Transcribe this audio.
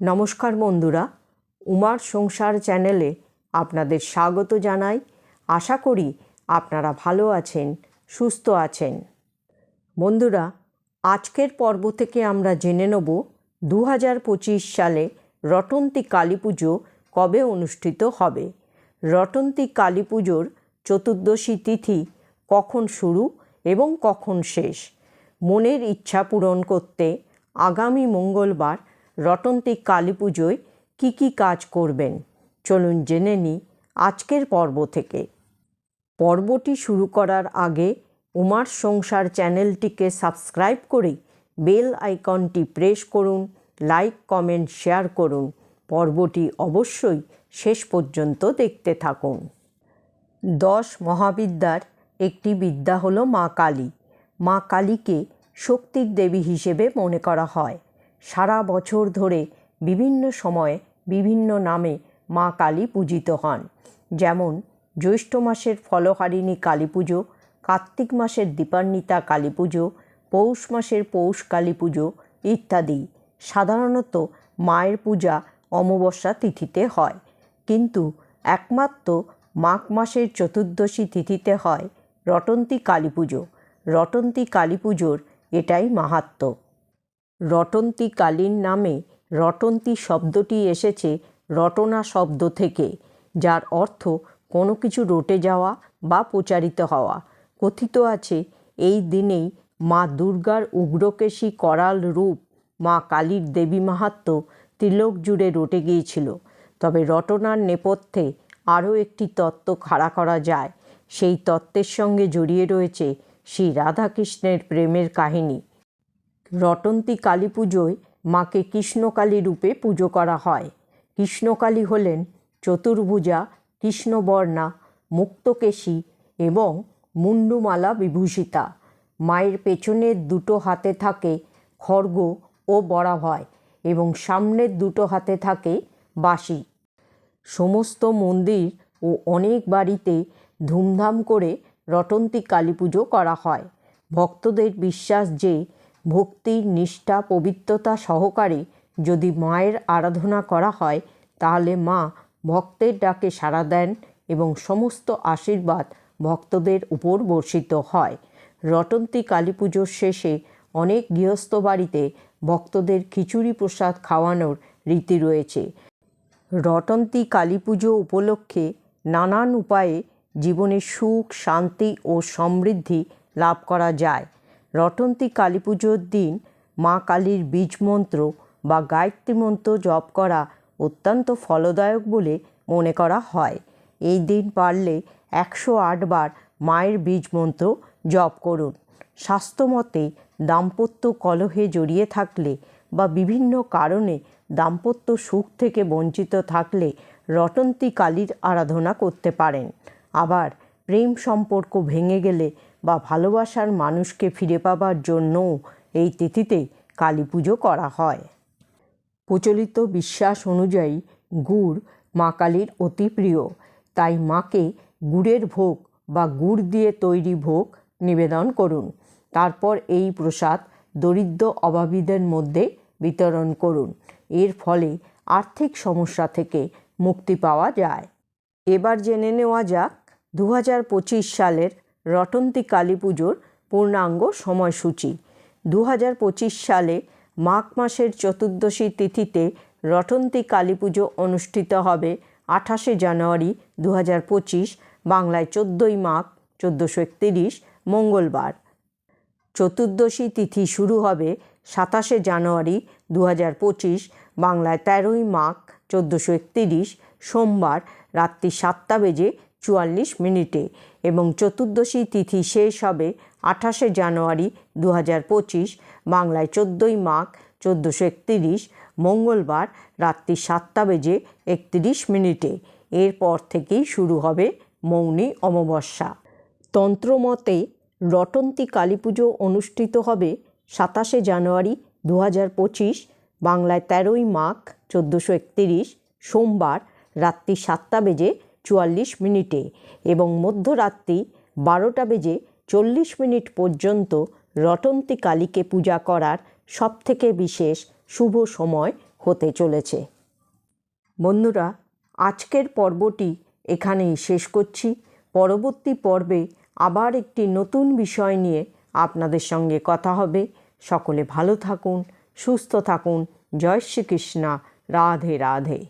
নমস্কার বন্ধুরা, উমার সংসার চ্যানেলে আপনাদের স্বাগত জানাই। আশা করি আপনারা ভালো আছেন, সুস্থ আছেন। বন্ধুরা, আজকের পর্ব থেকে আমরা জেনে নেব দু হাজার পঁচিশ সালে রটন্তী কালী পুজো কবে অনুষ্ঠিত হবে। রটন্তী কালী পুজোর চতুর্দশী তিথি কখন শুরু এবং কখন শেষ? মনের ইচ্ছা পূরণ করতে আগামী মঙ্গলবার রটন্তী কালী পুজোয় কী কী কাজ করবেন? চলুন জেনে নিই আজকের পর্ব থেকে। পর্বটি শুরু করার আগে উমার সংসার চ্যানেলটিকে সাবস্ক্রাইব করে বেল আইকনটি প্রেস করুন, লাইক, কমেন্ট, শেয়ার করুন। পর্বটি অবশ্যই শেষ পর্যন্ত দেখতে থাকুন। দশ মহাবিদ্যার একটি বিদ্যা হলো মা কালী। মা কালীকে শক্তির দেবী হিসেবে মনে করা হয়। সারা বছর ধরে বিভিন্ন সময়ে বিভিন্ন নামে মা কালী পূজিত হন। যেমন, জ্যৈষ্ঠ মাসের ফলহারিণী কালী পুজো, কার্তিক মাসের দীপান্বিতা কালী পুজো, পৌষ মাসের পৌষ কালী পুজো ইত্যাদি। সাধারণত মায়ের পূজা অমাবস্যা তিথিতে হয়। কিন্তু একমাত্র মাঘ মাসের চতুর্দশী তিথিতে হয় রটন্তী কালী পুজো। রটন্তী কালী পুজোর এটাই মাহাত্ম্য। রটন্তী কালীর নামে রটন্তী শব্দটি এসেছে রটনা শব্দ থেকে, যার অর্থ কোনো কিছু রটে যাওয়া বা প্রচারিত হওয়া। কথিত আছে, এই দিনেই মা দুর্গার উগ্রকেশী করাল রূপ মা কালীর দেবী মাহাত্ম্য তিলক জুড়ে রটে গিয়েছিল। তবে রটনার নেপথ্যে আরও একটি তত্ত্ব খাড়া করা যায়। সেই তত্ত্বের সঙ্গে জড়িয়ে রয়েছে শ্রী রাধাকৃষ্ণের প্রেমের কাহিনী। রটন্তী কালী পুজোয় মাকে কৃষ্ণকালী রূপে পুজো করা হয়। কৃষ্ণকালী হলেন চতুর্ভুজা, কৃষ্ণবর্ণা, মুক্তকেশী এবং মুন্ডুমালা বিভূষিতা। মায়ের পেছনের দুটো হাতে থাকে খর্গ ও বরাভয় এবং সামনের দুটো হাতে থাকে বাঁশি। সমস্ত মন্দির ও অনেক বাড়িতে ধুমধাম করে রটন্তী কালী পুজো করা হয়। ভক্তদের বিশ্বাস যে ভক্তি নিষ্ঠা, পবিত্রতা সহকারে যদি মায়ের আরাধনা করা হয়, তাহলে মা ভক্তের ডাকে সাড়া দেন এবং সমস্ত আশীর্বাদ ভক্তদের উপর বর্ষিত হয়। রটন্তী কালী পুজোর শেষে অনেক গৃহস্থ বাড়িতে ভক্তদের খিচুড়ি প্রসাদ খাওয়ানোর রীতি রয়েছে। রটন্তী কালী পুজো উপলক্ষে নানান উপায়ে জীবনে সুখ, শান্তি ও সমৃদ্ধি লাভ করা যায়। রটন্তী কালী পুজোর দিন মা কালীর বীজ মন্ত্র বা গায়ত্রী মন্ত্র জপ করা অত্যন্ত ফলদায়ক বলে মনে করা হয়। এই দিন পারলে একশো আটবার মায়ের বীজ মন্ত্র জপ করুন। স্বাস্থ্যমতে দাম্পত্য কলহে জড়িয়ে থাকলে বা বিভিন্ন কারণে দাম্পত্য সুখ থেকে বঞ্চিত থাকলে রটন্তী কালীর আরাধনা করতে পারেন। আবার প্রেম সম্পর্ক ভেঙে গেলে বা ভালোবাসার মানুষকে ফিরে পাবার জন্যও এই তিথিতে কালী পুজো করা হয়। প্রচলিত বিশ্বাস অনুযায়ী গুড় মা কালীর অতি প্রিয়। তাই মাকে গুড়ের ভোগ বা গুড় দিয়ে তৈরি ভোগ নিবেদন করুন। তারপর এই প্রসাদ দরিদ্র অভাবীদের মধ্যে বিতরণ করুন। এর ফলে আর্থিক সমস্যা থেকে মুক্তি পাওয়া যায়। এবার জেনে নেওয়া যাক দু হাজার পঁচিশ সালের রটন্তী কালী পুজোর পূর্ণাঙ্গ সময়সূচি। দু হাজার পঁচিশ সালে মাঘ মাসের চতুর্দশী তিথিতে রটন্তী কালী পুজো অনুষ্ঠিত হবে আঠাশে জানুয়ারি দু হাজার পঁচিশ, বাংলায় চোদ্দোই মাঘ চোদ্দোশো একতিরিশ, মঙ্গলবার। চতুর্দশী তিথি শুরু হবে সাতাশে জানুয়ারি দু হাজার পঁচিশ, বাংলায় তেরোই মাঘ চোদ্দোশো একতিরিশ, সোমবার রাত্রি সাতটা বেজে চুয়াল্লিশ মিনিটে এবং চতুর্দশী তিথি শেষ হবে আঠাশে জানুয়ারি দু হাজার পঁচিশ, বাংলায় চোদ্দোই মাঘ চোদ্দোশো একতিরিশ, মঙ্গলবার রাত্রি সাতটা বেজে একত্রিশ মিনিটে। এরপর থেকেই শুরু হবে মৌনী অমাবস্যা। তন্ত্রমতে রটন্তী কালী পুজো অনুষ্ঠিত হবে সাতাশে জানুয়ারি দু হাজার পঁচিশ, বাংলায় তেরোই মাঘ চোদ্দোশো একতিরিশ, সোমবার রাত্রি সাতটা বেজে চুয়াল্লিশ মিনিটে এবং মধ্যরাত্রি বারোটা বেজে চল্লিশ মিনিট পর্যন্ত রটন্তী কালীকে পূজা করার সবথেকে বিশেষ শুভ সময় হতে চলেছে। বন্ধুরা, আজকের পর্বটি এখানেই শেষ করছি। পরবর্তী পর্বে আবার একটি নতুন বিষয় নিয়ে আপনাদের সঙ্গে কথা হবে। সকলে ভালো থাকুন, সুস্থ থাকুন। জয় শ্রীকৃষ্ণা। রাধে রাধে।